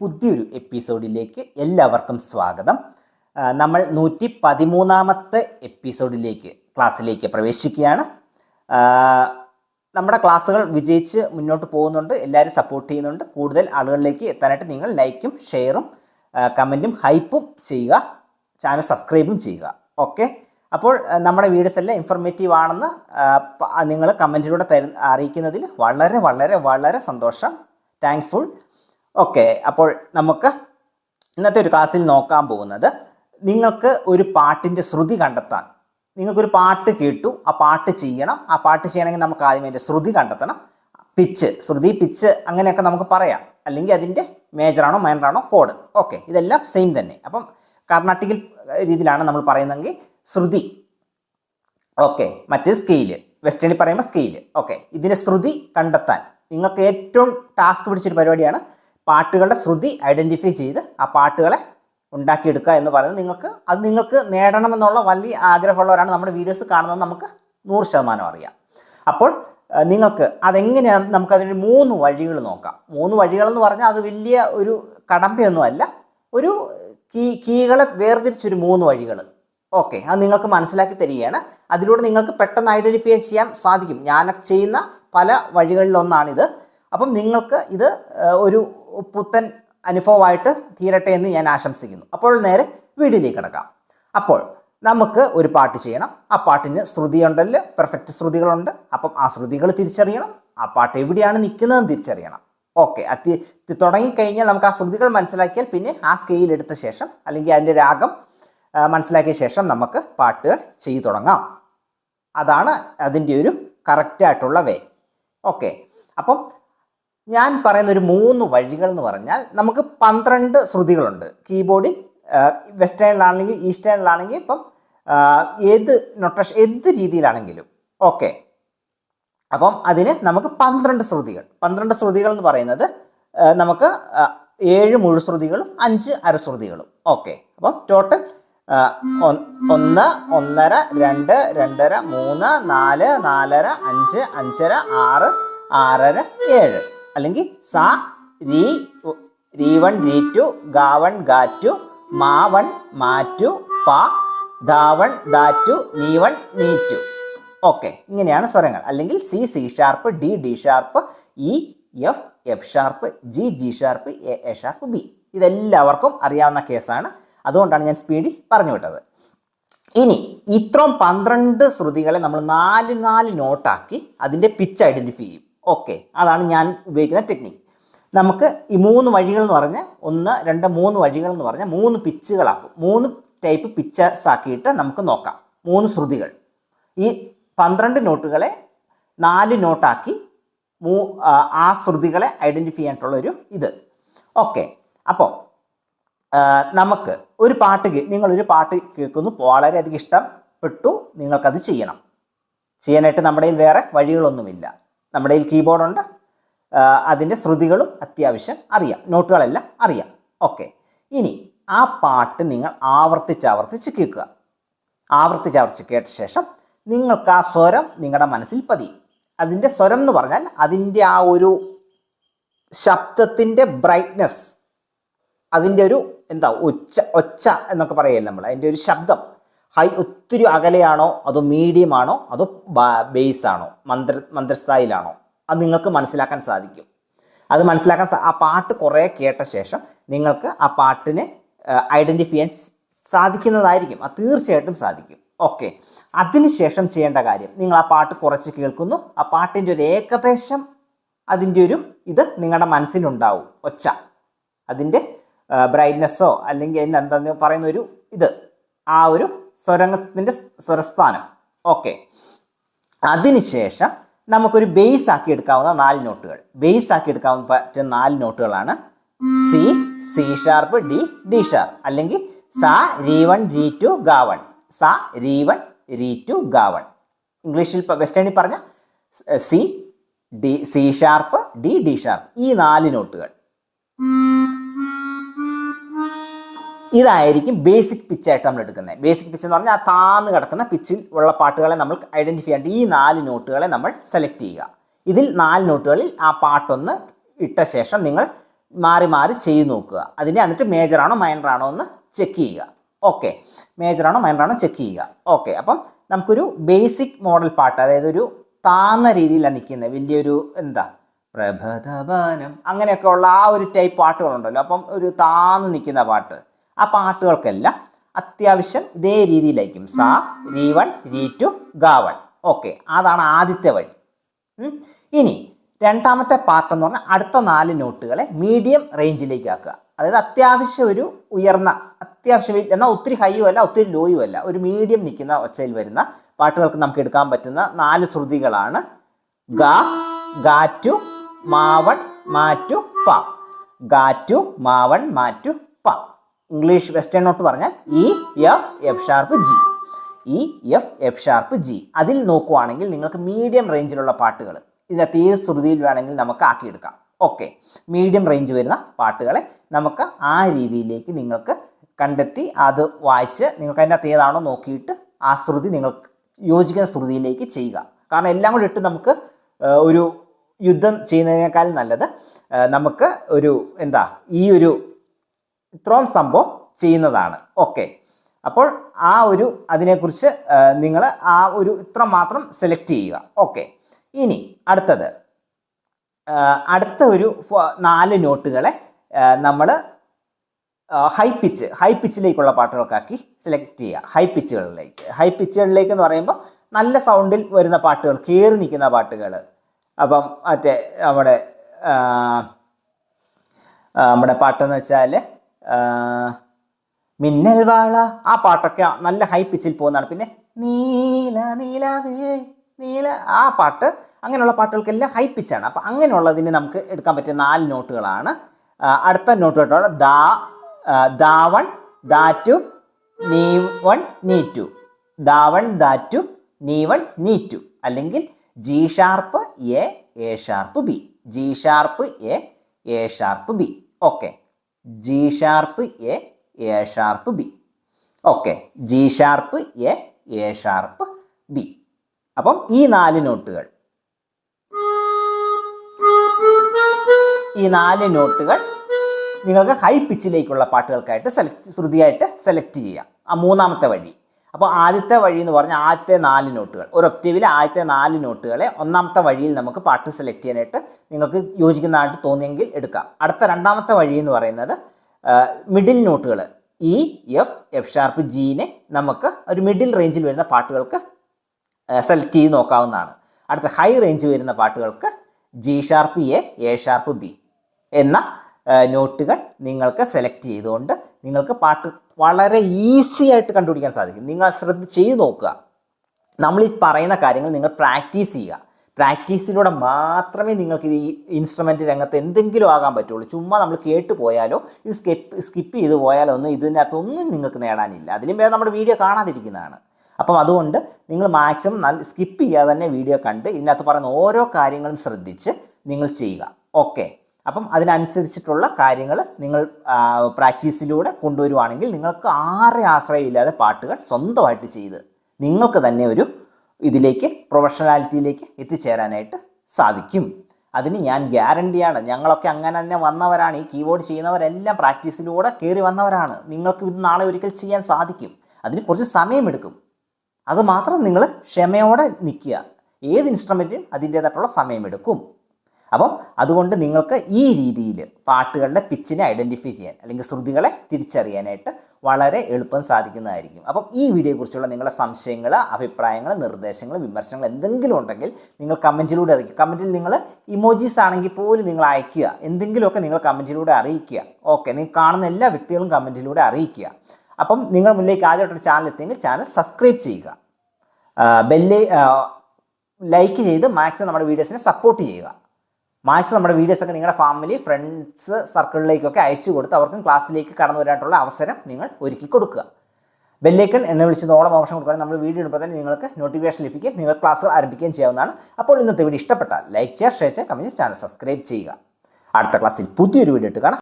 പുതിയൊരു എപ്പിസോഡിലേക്ക് എല്ലാവർക്കും സ്വാഗതം. നമ്മൾ നൂറ്റി പതിമൂന്നാമത്തെ എപ്പിസോഡിലേക്ക് ക്ലാസ്സിലേക്ക് പ്രവേശിക്കുകയാണ്. നമ്മുടെ ക്ലാസ്സുകൾ വിജയിച്ച് മുന്നോട്ട് പോകുന്നുണ്ട് എല്ലാവരും സപ്പോർട്ട് ചെയ്യുന്നുണ്ട്. കൂടുതൽ ആളുകളിലേക്ക് എത്താനായിട്ട് നിങ്ങൾ ലൈക്കും ഷെയറും കമന്റും ഹൈപ്പും ചെയ്യുക ചാനൽ സബ്സ്ക്രൈബും ചെയ്യുക. ഓക്കെ? അപ്പോൾ നമ്മുടെ വീഡിയോസ് എല്ലാം ഇൻഫർമേറ്റീവ് ആണെന്ന് നിങ്ങൾ കമന്റിലൂടെ തരു അറിയിക്കുന്നതിൽ വളരെ വളരെ വളരെ സന്തോഷം. താങ്ക്ഫുൾ ഓക്കെ അപ്പോൾ നമുക്ക് ഇന്നത്തെ ഒരു ക്ലാസ്സിൽ നോക്കാൻ പോകുന്നത് നിങ്ങൾക്ക് ഒരു പാട്ടിന്റെ ശ്രുതി കണ്ടെത്താൻ. നിങ്ങൾക്കൊരു പാട്ട് കേട്ടു ആ പാട്ട് ചെയ്യണം. ആ പാട്ട് ചെയ്യണമെങ്കിൽ നമുക്ക് ആദ്യം അതിന്റെ ശ്രുതി കണ്ടെത്തണം. പിച്ച് ശ്രുതി പിച്ച് അങ്ങനെയൊക്കെ നമുക്ക് പറയാം. അല്ലെങ്കിൽ അതിന്റെ മേജറാണോ മൈനറാണോ കോഡ് ഓക്കെ ഇതെല്ലാം സെയിം തന്നെ. അപ്പം കർണാട്ടിക്കൽ രീതിയിലാണ് നമ്മൾ പറയുന്നതെങ്കിൽ ശ്രുതി. ഓക്കെ മറ്റ് സ്കെയിൽ വെസ്റ്റേണിൽ പറയുമ്പോൾ സ്കെയിൽ ഓക്കെ ഇതിന്റെ ശ്രുതി കണ്ടെത്താൻ. നിങ്ങൾക്ക് ഏറ്റവും ടാസ്ക് പിടിച്ചൊരു പരിപാടിയാണ് പാട്ടുകളുടെ ശ്രുതി ഐഡന്റിഫൈ ചെയ്ത് ആ പാട്ടുകളെ ഉണ്ടാക്കിയെടുക്കുക എന്ന് പറയുന്നത് നിങ്ങൾക്ക് അത് നിങ്ങൾക്ക് നേടണമെന്നുള്ള വലിയ ആഗ്രഹമുള്ളവരാണ് നമ്മുടെ വീഡിയോസ് കാണുന്നത് നമുക്ക് നൂറ് ശതമാനം അറിയാം. അപ്പോൾ നിങ്ങൾക്ക് അതെങ്ങനെയാണ് നമുക്കതിന് മൂന്ന് വഴികൾ നോക്കാം. മൂന്ന് വഴികളെന്ന് പറഞ്ഞാൽ അത് വലിയ ഒരു കടമ്പയൊന്നുമല്ല. ഒരു കീ കീകളെ വേർതിരിച്ചൊരു മൂന്ന് വഴികൾ. ഓക്കെ അത് നിങ്ങൾക്ക് മനസ്സിലാക്കി തരികയാണ്. അതിലൂടെ നിങ്ങൾക്ക് പെട്ടെന്ന് ഐഡന്റിഫൈ ചെയ്യാൻ സാധിക്കും. ഞാൻ ചെയ്യുന്ന പല വഴികളിലൊന്നാണിത്. അപ്പം നിങ്ങൾക്ക് ഇത് ഒരു പുത്തൻ അനുഭവമായിട്ട് തീരട്ടെ എന്ന് ഞാൻ ആശംസിക്കുന്നു. അപ്പോൾ നേരെ വീഡിയോയിലേക്ക് കിടക്കാം. അപ്പോൾ നമുക്ക് ഒരു പാട്ട് ചെയ്യണം. ആ പാട്ടിന് ശ്രുതിയുണ്ടല്ലോ പെർഫെക്റ്റ് ശ്രുതികളുണ്ട്. അപ്പം ആ ശ്രുതികൾ തിരിച്ചറിയണം. ആ പാട്ട് എവിടെയാണ് നിൽക്കുന്നതെന്ന് തിരിച്ചറിയണം. ഓക്കെ അതി തുടങ്ങിക്കഴിഞ്ഞാൽ നമുക്ക് ആ ശ്രുതികൾ മനസ്സിലാക്കിയാൽ പിന്നെ ആ സ്കെയിൽ എടുത്ത ശേഷം അല്ലെങ്കിൽ അതിന്റെ രാഗം മനസ്സിലാക്കിയ ശേഷം നമുക്ക് പാട്ടുകൾ ചെയ്തു തുടങ്ങാം. അതാണ് അതിന്റെ ഒരു കറക്റ്റായിട്ടുള്ള വേ. ഓക്കെ അപ്പം ഞാൻ പറയുന്ന ഒരു മൂന്ന് വഴികൾ എന്ന് പറഞ്ഞാൽ നമുക്ക് പന്ത്രണ്ട് ശ്രുതികളുണ്ട്. കീബോർഡിൽ വെസ്റ്റേണിലാണെങ്കിൽ ഈസ്റ്റേണിലാണെങ്കിൽ ഇപ്പം ഏത് നൊട്ടേഷൻ ഏത് രീതിയിലാണെങ്കിലും. ഓക്കെ. അപ്പം അതിന് നമുക്ക് പന്ത്രണ്ട് ശ്രുതികൾ. പന്ത്രണ്ട് ശ്രുതികൾ എന്ന് പറയുന്നത് നമുക്ക് ഏഴ് മുഴുശ്രുതികളും അഞ്ച് അരശ്രുതികളും ഓക്കെ. അപ്പം ടോട്ടൽ ഒന്ന് ഒന്നര രണ്ട് രണ്ടര മൂന്ന് നാല് നാലര അഞ്ച് അഞ്ചര ആറ് ആറര ഏഴ്. അല്ലെങ്കിൽ സ രീ രീ വൺ രീ ടു ഗാ വൺ ഗാ ടു മാ വൺ മാറ്റു പ ദാ വൺ ദാ ടു നീ വൺ നീ ടു ഓക്കെ ഇങ്ങനെയാണ് സ്വരങ്ങൾ. അല്ലെങ്കിൽ C C sharp D D sharp E F F sharp G G sharp A A sharp B. ഇതെല്ലാവർക്കും അറിയാവുന്ന കേസാണ്. അതുകൊണ്ടാണ് ഞാൻ സ്പീഡിൽ പറഞ്ഞു വിട്ടത്. ഇനി ഇത്രയും പന്ത്രണ്ട് ശ്രുതികളെ നമ്മൾ നാല് നാല് നോട്ടാക്കി അതിന്റെ പിച്ച് ഐഡന്റിഫൈ ചെയ്യും. ഓക്കെ അതാണ് ഞാൻ ഉപയോഗിക്കുന്ന ടെക്നിക്ക് നമുക്ക് ഈ മൂന്ന് വഴികൾ എന്ന് പറഞ്ഞാൽ ഒന്ന് രണ്ട് മൂന്ന് വഴികൾ എന്ന് പറഞ്ഞാൽ മൂന്ന് പിച്ചുകളാക്കും. മൂന്ന് ടൈപ്പ് പിച്ചസ് ആക്കിയിട്ട് നമുക്ക് നോക്കാം. മൂന്ന് ശ്രുതികൾ. ഈ പന്ത്രണ്ട് നോട്ടുകളെ നാല് നോട്ടാക്കി മൂ ആ, ശ്രുതികളെ ഐഡന്റിഫൈ ചെയ്യാനായിട്ടുള്ള ഒരു ഇത്. ഓക്കെ അപ്പോൾ നമുക്ക് ഒരു പാട്ട് നിങ്ങളൊരു പാട്ട് കേൾക്കുന്നു. വളരെയധികം ഇഷ്ടപ്പെട്ടു. നിങ്ങൾക്കത് ചെയ്യണം. ചെയ്യാനായിട്ട് നമ്മുടെ വേറെ വഴികളൊന്നുമില്ല. നമ്മുടെ കയ്യിൽ കീബോർഡുണ്ട് അതിന്റെ ശ്രുതികളും അത്യാവശ്യം അറിയാം. നോട്ടുകളെല്ലാം അറിയാം. ഓക്കെ ഇനി ആ പാട്ട് നിങ്ങൾ ആവർത്തിച്ച് ആവർത്തിച്ച് കേൾക്കുക. ആവർത്തിച്ച് ആവർത്തിച്ച് കേട്ട ശേഷം നിങ്ങൾക്ക് ആ സ്വരം നിങ്ങളുടെ മനസ്സിൽ പതിയും. അതിന്റെ സ്വരം എന്ന് പറഞ്ഞാൽ അതിന്റെ ആ ഒരു ശബ്ദത്തിന്റെ ബ്രൈറ്റ്നെസ് അതിന്റെ ഒരു എന്താ ഒച്ച ഒച്ച എന്നൊക്കെ പറയല്ലേ നമ്മൾ? അതിന്റെ ഒരു ശബ്ദം. ഹൈ ഒത്തിരി അകലെയാണോ? അതോ മീഡിയം ആണോ അതോ ബേസ് ആണോ മന്ത്ര മന്ത്രസ്ഥായിലാണോ? അത് നിങ്ങൾക്ക് മനസ്സിലാക്കാൻ സാധിക്കും. അത് മനസ്സിലാക്കാൻ ആ പാട്ട് കുറേ കേട്ട ശേഷം നിങ്ങൾക്ക് ആ പാട്ടിനെ ഐഡന്റിഫൈ ചെയ്യാൻ സാധിക്കുന്നതായിരിക്കും. അത് തീർച്ചയായിട്ടും സാധിക്കും. ഓക്കെ. അതിനുശേഷം ചെയ്യേണ്ട കാര്യം നിങ്ങൾ ആ പാട്ട് കുറച്ച് കേൾക്കുന്നു. ആ പാട്ടിന്റെ ഒരു ഏകദേശം അതിന്റെ ഒരു ഇത് നിങ്ങളുടെ മനസ്സിലുണ്ടാവും. ഒച്ച. അതിന്റെ ബ്രൈറ്റ്നെസ്സോ അല്ലെങ്കിൽ അതിന്റെ എന്താ പറയുന്ന ഒരു ഇത്. ആ ഒരു സ്വരത്തിന്റെ സ്വരസ്ഥാനം ഓക്കെ അതിനുശേഷം നമുക്കൊരു ബേസ് ആക്കി എടുക്കാവുന്ന നാല് നോട്ടുകൾ ബേസ് ആക്കി എടുക്കാവുന്ന പറ്റുന്ന നാല് നോട്ടുകളാണ് C C sharp D D sharp അല്ലെങ്കിൽ സ രീ വൺ രീ ടു ഗാവൺ സ രീ വൺ രീ ടു ഗാവൺ ഇംഗ്ലീഷിൽ വെസ്റ്റേണിൽ പറഞ്ഞ C D C sharp D D sharp ഈ നാല് നോട്ടുകൾ ഇതായിരിക്കും ബേസിക് പിച്ചായിട്ട് നമ്മൾ എടുക്കുന്നത്. ബേസിക് പിച്ച് എന്ന് പറഞ്ഞാൽ ആ താന്ന് കിടക്കുന്ന പിച്ചിൽ ഉള്ള പാട്ടുകളെ നമ്മൾ ഐഡന്റിഫൈ ചെയ്യേണ്ട ഈ നാല് നോട്ടുകളെ നമ്മൾ സെലക്ട് ചെയ്യുക. ഇതിൽ നാല് നോട്ടുകളിൽ ആ പാട്ടൊന്ന് ഇട്ട ശേഷം നിങ്ങൾ മാറി മാറി ചെയ്ത് നോക്കുക. അതിനെ എന്നിട്ട് മേജറാണോ മൈനറാണോ എന്ന് ചെക്ക് ചെയ്യുക. ഓക്കെ മേജറാണോ മൈനറാണോ ചെക്ക് ചെയ്യുക. ഓക്കെ അപ്പം നമുക്കൊരു ബേസിക് മോഡൽ പാട്ട് അതായത് ഒരു താന്ന രീതിയിലാണ് നിൽക്കുന്നത്. വലിയൊരു എന്താ പ്രഭതപാനം അങ്ങനെയൊക്കെ ഉള്ള ആ ഒരു ടൈപ്പ് പാട്ടുകളുണ്ടല്ലോ. അപ്പം ഒരു താന്ന് നിൽക്കുന്ന പാട്ട്. ആ പാട്ടുകൾക്കെല്ലാം അത്യാവശ്യം ഇതേ രീതിയിലായിരിക്കും. സാ രീ വൺ രീ ടു ഗാ വൺ. ഓക്കെ അതാണ് ആദ്യത്തെ വഴി. ഇനി രണ്ടാമത്തെ പാർട്ട് എന്ന് പറഞ്ഞാൽ അടുത്ത നാല് നോട്ടുകളെ മീഡിയം റേഞ്ചിലേക്ക് ആക്കുക. അതായത് അത്യാവശ്യം ഒരു ഉയർന്ന അത്യാവശ്യം എന്നാൽ ഒത്തിരി ഹൈയും അല്ല ഒത്തിരി ലോയും അല്ല ഒരു മീഡിയം നിൽക്കുന്ന ഒച്ചയിൽ വരുന്ന പാട്ടുകൾക്ക് നമുക്ക് എടുക്കാൻ പറ്റുന്ന നാല് ശ്രുതികളാണ് ഗ ഗാറ്റു മാവൺ മാറ്റു പ. ഗാറ്റു മാവൺ മാറ്റു പ. ഇംഗ്ലീഷ് വെസ്റ്റേൺ നോട്ട് പറഞ്ഞാൽ E F F sharp G E F F sharp G അതിൽ നോക്കുവാണെങ്കിൽ നിങ്ങൾക്ക് മീഡിയം റേഞ്ചിലുള്ള പാട്ടുകൾ ഇതിനകത്ത് ഏത് ശ്രുതിയിൽ വേണമെങ്കിൽ നമുക്ക് ആക്കിയെടുക്കാം. ഓക്കെ മീഡിയം റേഞ്ച് വരുന്ന പാട്ടുകളെ നമുക്ക് ആ രീതിയിലേക്ക് നിങ്ങൾക്ക് കണ്ടെത്തി അത് വായിച്ച് നിങ്ങൾക്ക് അതിന്റെ അകത്ത് ഏതാണോ നോക്കിയിട്ട് ആ ശ്രുതി നിങ്ങൾക്ക് യോജിക്കുന്ന ശ്രുതിയിലേക്ക് ചെയ്യുക. കാരണം എല്ലാം കൂടി ഇട്ട് നമുക്ക് ഒരു യുദ്ധം ചെയ്യുന്നതിനേക്കാൾ നല്ലത് നമുക്ക് ഒരു എന്താ ഈ ഒരു ഇത്രയും സംഭവം ചെയ്യുന്നതാണ്. ഓക്കെ അപ്പോൾ ആ ഒരു അതിനെക്കുറിച്ച് നിങ്ങൾ ആ ഒരു ഇത്ര മാത്രം സെലക്ട് ചെയ്യുക. ഓക്കെ ഇനി അടുത്തത്. അടുത്ത ഒരു നാല് നോട്ടുകളെ നമ്മൾ ഹൈ പിച്ച് ഹൈ പിച്ചിലേക്കുള്ള പാട്ടുകൾക്കാക്കി സെലക്ട് ചെയ്യുക. ഹൈ പിച്ചുകളിലേക്ക് ഹൈ പിച്ചുകളിലേക്ക് എന്ന് പറയുമ്പോൾ നല്ല സൗണ്ടിൽ വരുന്ന പാട്ടുകൾ കയറി നിൽക്കുന്ന പാട്ടുകൾ. അപ്പം മറ്റേ നമ്മുടെ നമ്മുടെ പാട്ടെന്ന് വെച്ചാൽ മിന്നൽ വാള. ആ പാട്ടൊക്കെ നല്ല ഹൈ പിച്ചിൽ പോകുന്നതാണ്. പിന്നെ നീല നീലവേ നീല ആ പാട്ട് അങ്ങനെയുള്ള പാട്ടുകൾക്കെല്ലാം ഹൈ പിച്ചാണ് അപ്പം അങ്ങനെയുള്ളതിന് നമുക്ക് എടുക്കാൻ പറ്റിയ നാല് നോട്ടുകളാണ്. അടുത്ത നോട്ട് കേട്ടോ ദാ ദാവൺ ദാറ്റു നീ വൺ നീ ടു. ദാവൺ ദാറ്റു നീ വൺ നീ ടു. അല്ലെങ്കിൽ G sharp A A sharp B. G sharp A A sharp B. Okay. G sharp A A sharp B okay G sharp A A sharp B അപ്പം ഈ നാല് നോട്ടുകൾ. ഈ നാല് നോട്ടുകൾ നിങ്ങൾക്ക് ഹൈ പിച്ചിലേക്കുള്ള പാട്ടുകൾക്കായിട്ട് സെലക്ട് ശ്രുതിയായിട്ട് സെലക്ട് ചെയ്യാം. ആ മൂന്നാമത്തെ വഴി. അപ്പോൾ ആദ്യത്തെ വഴി എന്ന് പറഞ്ഞാൽ ആദ്യത്തെ നാല് നോട്ടുകൾ ഒരു ഒക്ടീവിൽ ആദ്യത്തെ നാല് നോട്ടുകളെ ഒന്നാമത്തെ വഴിയിൽ നമുക്ക് പാട്ട് സെലക്ട് ചെയ്യാനായിട്ട് നിങ്ങൾക്ക് യോജിക്കുന്നതായിട്ട് തോന്നിയെങ്കിൽ എടുക്കാം. അടുത്ത രണ്ടാമത്തെ വഴി എന്ന് പറയുന്നത് മിഡിൽ നോട്ടുകൾ ഇ എഫ് എഫ് ഷാർപ്പ് ജീനെ നമുക്ക് ഒരു മിഡിൽ റേഞ്ചിൽ വരുന്ന പാട്ടുകൾക്ക് സെലക്ട് ചെയ്ത് നോക്കാവുന്നതാണ്. അടുത്ത ഹൈ റേഞ്ച് വരുന്ന പാട്ടുകൾക്ക് G sharp A A sharp B എന്ന നോട്ടുകൾ നിങ്ങൾക്ക് സെലക്ട് ചെയ്തുകൊണ്ട് നിങ്ങൾക്ക് പാട്ട് വളരെ ഈസി ആയിട്ട് കണ്ടുപിടിക്കാൻ സാധിക്കും. നിങ്ങൾ ശ്രദ്ധ ചെയ്ത് നോക്കുക. നമ്മൾ ഈ പറയുന്ന കാര്യങ്ങൾ നിങ്ങൾ പ്രാക്ടീസ് ചെയ്യുക. പ്രാക്ടീസിലൂടെ മാത്രമേ നിങ്ങൾക്ക് ഈ ഇൻസ്ട്രുമെന്റ് രംഗത്ത് എന്തെങ്കിലും ആകാൻ പറ്റുള്ളൂ. ചുമ്മാ നമ്മൾ കേട്ട് പോയാലോ ഇത് സ്കിപ്പ് സ്കിപ്പ് ചെയ്ത് പോയാലോ ഒന്നും ഇതിനകത്തൊന്നും നിങ്ങൾക്ക് നേടാനില്ല. അതിലും വേറെ നമ്മുടെ വീഡിയോ കാണാതിരിക്കുന്നതാണ്. അപ്പം അതുകൊണ്ട് നിങ്ങൾ മാക്സിമം നല്ല സ്കിപ്പ് ചെയ്യാതെ തന്നെ വീഡിയോ കണ്ട് ഇതിനകത്ത് പറയുന്ന ഓരോ കാര്യങ്ങളും ശ്രദ്ധിച്ച് നിങ്ങൾ ചെയ്യുക. ഓക്കെ അപ്പം അതിനനുസരിച്ചിട്ടുള്ള കാര്യങ്ങൾ നിങ്ങൾ പ്രാക്ടീസിലൂടെ കൊണ്ടുവരുവാണെങ്കിൽ നിങ്ങൾക്ക് ആരെ ആശ്രയമില്ലാതെ പാട്ടുകൾ സ്വന്തമായിട്ട് ചെയ്ത് നിങ്ങൾക്ക് തന്നെ ഒരു ഇതിലേക്ക് പ്രൊഫഷണാലിറ്റിയിലേക്ക് എത്തിച്ചേരാനായിട്ട് സാധിക്കും. അതിന് ഞാൻ ഗ്യാരണ്ടിയാണ്. ഞങ്ങളൊക്കെ അങ്ങനെ തന്നെ വന്നവരാണ്. ഈ കീബോർഡ് ചെയ്യുന്നവരെല്ലാം പ്രാക്ടീസിലൂടെ കയറി വന്നവരാണ്. നിങ്ങൾക്ക് ഇത് നാളെ ഒരിക്കൽ ചെയ്യാൻ സാധിക്കും. അതിന് കുറച്ച് സമയമെടുക്കും. അതുമാത്രം നിങ്ങൾ ക്ഷമയോടെ നിൽക്കുക. ഏത് ഇൻസ്ട്രുമെന്റിനും അതിന്റേതായിട്ടുള്ള സമയമെടുക്കും. അപ്പം അതുകൊണ്ട് നിങ്ങൾക്ക് ഈ രീതിയിൽ പാട്ടുകളുടെ പിച്ചിനെ ഐഡന്റിഫൈ ചെയ്യാൻ അല്ലെങ്കിൽ ശ്രുതികളെ തിരിച്ചറിയാനായിട്ട് വളരെ എളുപ്പം സാധിക്കുന്നതായിരിക്കും. അപ്പം ഈ വീഡിയോയെക്കുറിച്ചുള്ള നിങ്ങളുടെ സംശയങ്ങൾ അഭിപ്രായങ്ങൾ നിർദ്ദേശങ്ങൾ വിമർശനങ്ങൾ എന്തെങ്കിലും ഉണ്ടെങ്കിൽ നിങ്ങൾ കമന്റിലൂടെ അറിയിക്കുക. കമന്റിൽ നിങ്ങൾ ഇമോജീസ് ആണെങ്കിൽ പോലും നിങ്ങൾ അയയ്ക്കുക. എന്തെങ്കിലുമൊക്കെ നിങ്ങൾ കമന്റിലൂടെ അറിയിക്കുക. ഓക്കെ നിങ്ങൾ കാണുന്ന എല്ലാ വ്യക്തികളും കമന്റിലൂടെ അറിയിക്കുക. അപ്പം നിങ്ങൾ മുന്നിലേക്ക് ആദ്യമായിട്ടൊരു ചാനൽ എത്തിയെങ്കിൽ ചാനൽ സബ്സ്ക്രൈബ് ചെയ്യുക. ബെല്ലേ ലൈക്ക് ചെയ്ത് മാക്സിമം നമ്മുടെ വീഡിയോസിനെ സപ്പോർട്ട് ചെയ്യുക. മാക്സിമം നമ്മുടെ വീഡിയോസ് ഒക്കെ നിങ്ങളുടെ ഫാമിലി ഫ്രണ്ട്സ് സർക്കിളിലേക്കൊക്കെ അയച്ചു കൊടുത്ത് അവർക്കും ക്ലാസ്സിലേക്ക് കടന്നു വരാനുള്ള അവസരം നിങ്ങൾ ഒരുക്കി കൊടുക്കുക. ബെല്ലേക്കൺ എന്നെ വിളിച്ച് ഓളം ഓപ്ഷൻ കൊടുക്കുകയാണെങ്കിൽ നമ്മൾ വീഡിയോ ഇടുമ്പോൾ തന്നെ നിങ്ങൾക്ക് നോട്ടിഫിക്കേഷൻ ലഭിക്കും നിങ്ങൾ ക്ലാസ്സുകൾ ആരംഭിക്കുകയും ചെയ്യാവുന്നതാണ്. അപ്പോൾ ഇന്നത്തെ വീഡിയോ ഇഷ്ടപ്പെട്ടാൽ ലൈക്ക് ചെയ്യുക ഷെയർ ചെയ്യുക കമന്റ് ചാനൽ സബ്സ്ക്രൈബ് ചെയ്യുക. അടുത്ത ക്ലാസ്സിൽ പുതിയൊരു വീഡിയോ ഇട്ട് കാണാം.